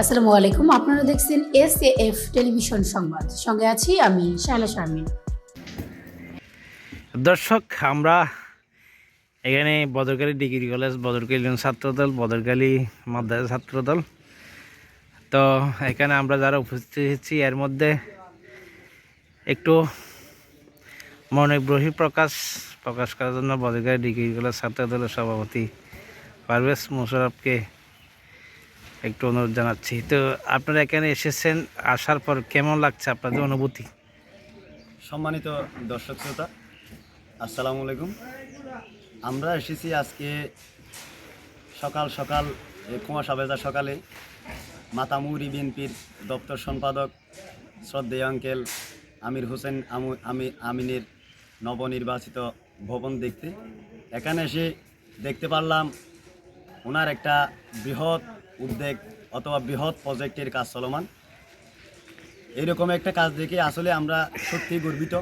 আসসালামু আলাইকুম। আপনারা দেখছেন এস এফ টেলিভিশন সংবাদ। সঙ্গে আছি আমি শায়লা শারমিন। দর্শক, আমরা এখানে বদরকালী ডিগ্রি কলেজ, বদরকালী ছাত্রদল, বদরকালী মাদ্রাসা ছাত্রদল। তো এখানে আমরা যারা উপস্থিত হয়েছি, এর মধ্যে একটু মনে বহি প্রকাশ প্রকাশ করার জন্য বদরকালী ডিগ্রি কলেজ ছাত্রদলের সভাপতি পারভেজ মুশারফকে একটু অনুরোধ জানাচ্ছি। তো আপনারা এখানে এসেছেন, আসার পর কেমন লাগছে আপনাদের অনুভূতি? সম্মানিত দর্শক শ্রোতা, আসসালামু আলাইকুম। আমরা এসেছি আজকে সকাল সকাল কুমাশা ভেজা সকালে মাতামুরি বিএনপির দপ্তর সম্পাদক শ্রদ্ধেয় আঙ্কেল আমির হোসেন আমি, আমিনের নবনির্বাচিত ভবন দেখতে। এখানে এসে দেখতে পারলাম ওনার একটা বৃহৎ উদ্যোগ অথবা বৃহৎ প্রজেক্টের কাজ চলমান। এরকম একটা কাজ দেখে আসলে আমরা সত্যি গর্বিত।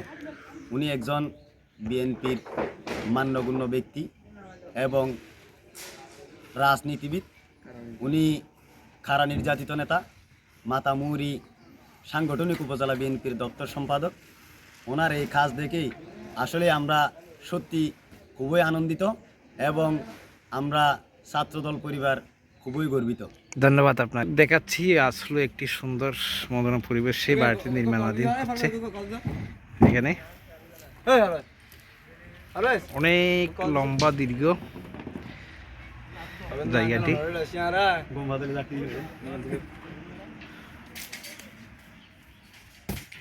উনি একজন বিএনপির মান্যগণ্য ব্যক্তি এবং রাজনীতিবিদ। উনি খারা নির্যাতিত নেতা মাতামুরি সাংগঠনিক উপজেলা বিএনপির দপ্তর সম্পাদক। ওনার এই কাজ দেখেই আসলে আমরা সত্যি খুবই আনন্দিত এবং আমরা ছাত্রদল পরিবার খুবই গর্বিত। ধন্যবাদ আপনার দেখাচ্ছি আসলে একটি সুন্দর মনোরম পরিবেশ সেই বাড়িটি নির্মাণাধীন হচ্ছে। এখানে অনেক লম্বা দীর্ঘ জায়গাটি।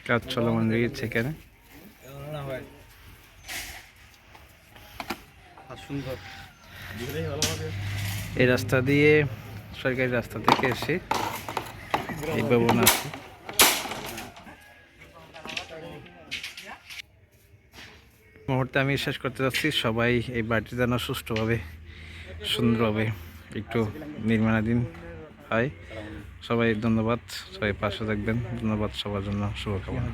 কাজ চলমান রয়েছে এখানে। এই রাস্তা দিয়ে সরকারি রাস্তা থেকে এসে এই ভবন আছে। মুহূর্তে আমি শেষ করতে যাচ্ছি। সবাই এই বাড়িটি যেন সুষ্ঠুভাবে, সুন্দরভাবে একটু নির্মাণাধীন হয়। সবাই ধন্যবাদ। সবাই পাশে থাকবেন। ধন্যবাদ সবার জন্য। শুভকামনা।